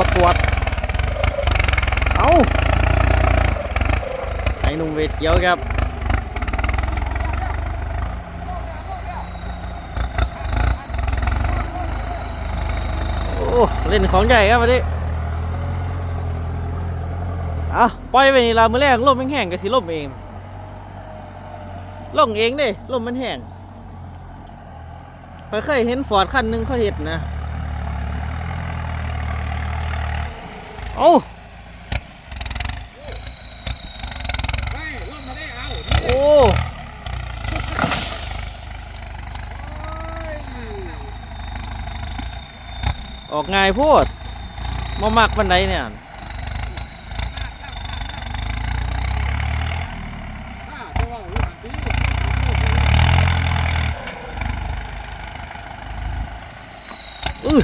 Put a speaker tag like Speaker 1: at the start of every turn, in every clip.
Speaker 1: วจตรวจเอาไอ้หนุ่มเวทเขียวครับโอ้เล่นของใหญ่ครับวันนี้เอาปล่อยไปนี่ลามือแรกลมแห้งๆก็สิลมเองลงเองเด้ลมมันแห้งไปเคยเห็นฟอร์ดคันหนึ่งเขาเห็ดนะ เอา
Speaker 2: เฮ้ยลงมาได้เอา
Speaker 1: โอ้ออกง่ายพูดมามักบันไดเนี่ย
Speaker 2: อยู่หันตี
Speaker 1: อื้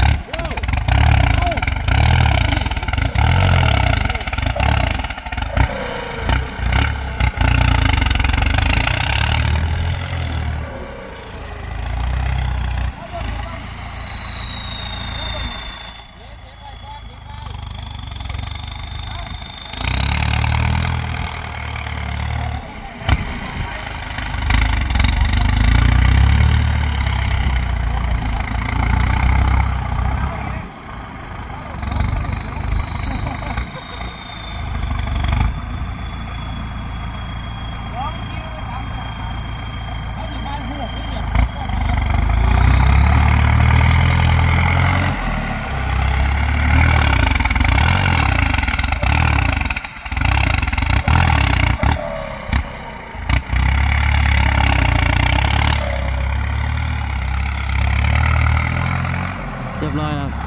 Speaker 1: เรียบร้อยแล้ว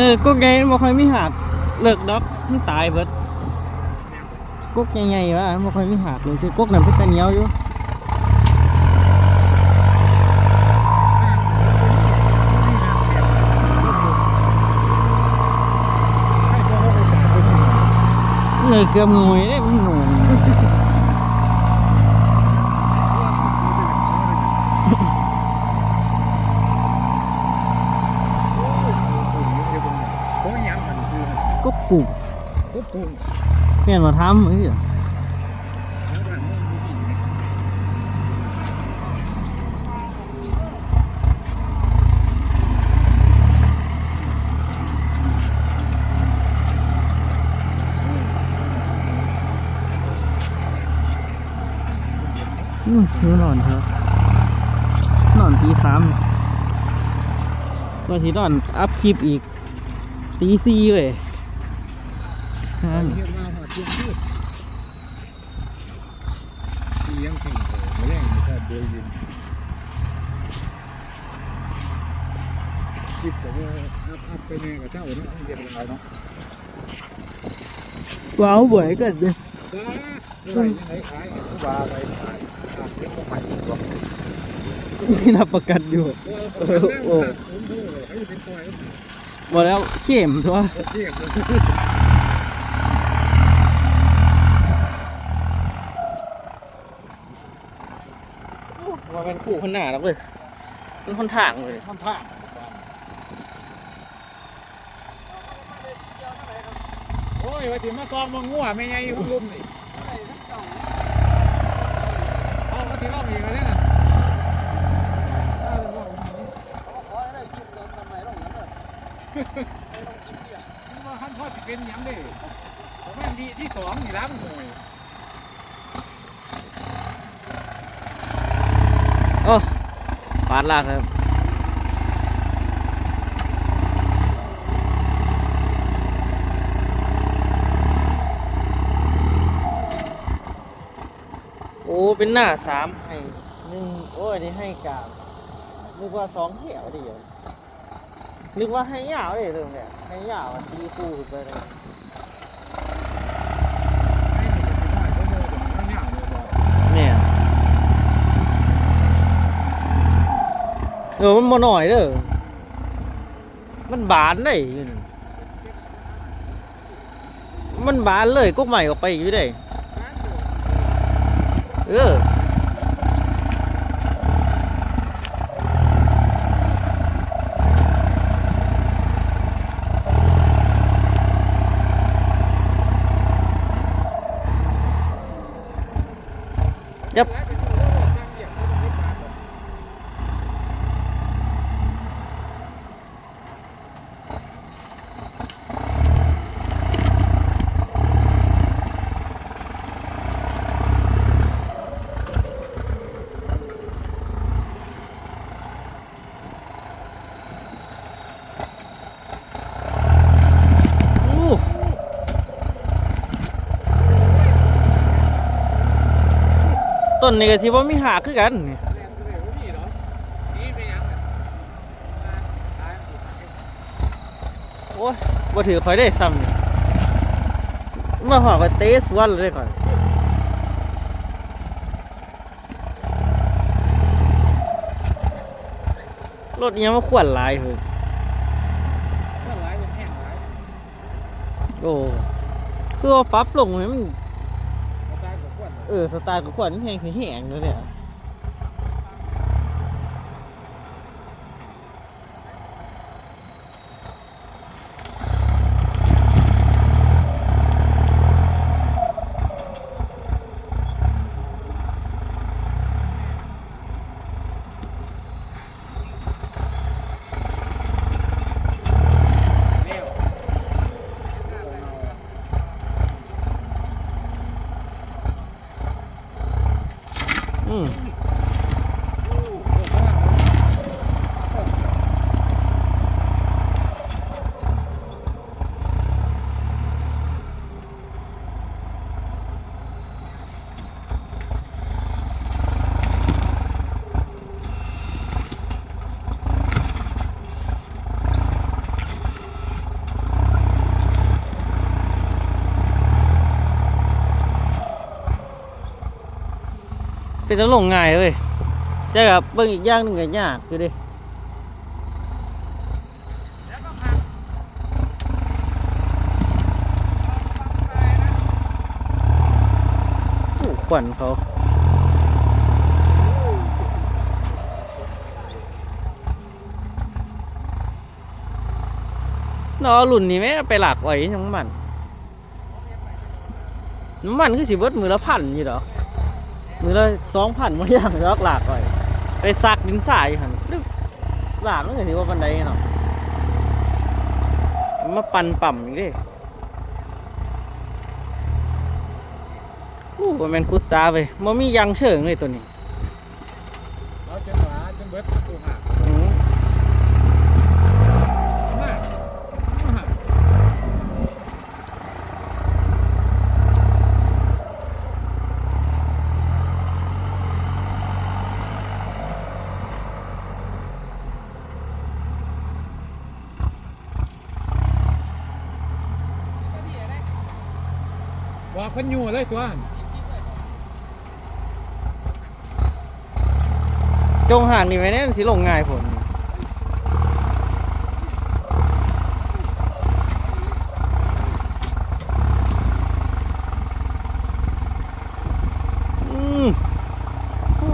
Speaker 1: เออกุ๊กใหญ่บ่ค่อยมีหักเลิกดอกมันตายเบิดกุ๊กใหญ่ๆวะบ่ค่อยมีหักเลยคือกุ๊กนั้นเพิ่นแต่เหนียวอยู่
Speaker 2: ให้พวกเขาไปจับไปนี่
Speaker 1: เลยเกือบงวยเด้มันงง
Speaker 2: โอ้ยยังมันคือ
Speaker 1: กุ๊กกุ๊ก
Speaker 2: กุ๊บกุ้ง
Speaker 1: เปลี่ยนมาทำเอ้ยอืมหิวนอนครับนอนตีสามว่าสินอนอัพคลิปอีกตีสี่เว้ย ห้าม
Speaker 2: เรียกว่าหอดเทียมพืชที่ยังสิ่งโอ้โหแรงอยู่แค่เดือยยินคิดแต่ว่าอัพอัพไปแน่กับเจ้าเนาะเรียนอะไรเนาะ
Speaker 1: ว้าวบ่อยกันเลย
Speaker 2: จ้าเมื่อไหร่ยังไงขายผู้บาไปขายขายเรื่องของใหม่ตัว
Speaker 1: นี่รับประกันอยู่
Speaker 2: โอ้โหผมดูเลยให้เป็นตัวไอ้
Speaker 1: บอกแล้วเข้มทัว
Speaker 2: เชี่ย เลย
Speaker 1: ว่าเป็นคู่คนหน้าแล้วเว้ยเป็นคนทางเลย
Speaker 2: ทำท่าโอ้ยว่าสิมาซองมังงัวไม่ไงของลุมนี่ที่เรามีกันเนี่ยนะนี่ว่าขั้นพ่อสิเป็นหยังเด้ผมว่าดีที่สองนี่ล้างหน่วย
Speaker 1: โอ้ ปาดลากครับโอ้ เป็นหน้าสามให้หนึ่งโอ้ยนี่ให้กลางนึกว่าสองเหี่ยวเดียวนึกว่าให้ยาวเลยเรื่องเนี่ยให้ยาวตีคู่ไปเลย
Speaker 2: ให้หนึ่งเป็นน้อยก็โม่ตรงนี้เนี่ยเลยบอก
Speaker 1: เนี่ย เออมันมาหน่อยเด้อมันบานได้อยู่นี่มันบานเลยกุ๊กใหม่ออกไปอยู่ได้เออ ยับ อู้ ต้นนี่ก็สิบ่มีหากคือกันนี่โอ้ยบ่ถือข่อยได้ซ้ำนี่มาหอดก็เตะสวนเลยข่อยรถอิหยังมาขวนหลายเฮ้ยโอ้คือว่าปรับลงให้มัน เออสไตล์กับขวัญแหงสีแหงเลยเนี่ยอืม เป็นตะลงง่ายเลยใช่ครับเบิ่งอีกอย่างหนึ่งก็ยากคือดิโอ้ขวัญเขานอรุ่นนี้แม่ไปหลักไว้น้ำมัน น้ำมันคือสิเบิดมือละพันอยู่ดอก มือละสองพันมาอย่างลอกหลากไปไปซักดินสายหันหลากนั่นก็ถือว่าบันไดเนาะมาปั่นปั่มอีกดิอู้ว่าแมันคุดซาไปมันมียางเชิงเลยตัวนี้
Speaker 2: วากพันยู่เลยตัว
Speaker 1: จงหางนี่ไว้แน่นสิลงง่ายผลอืมโอ้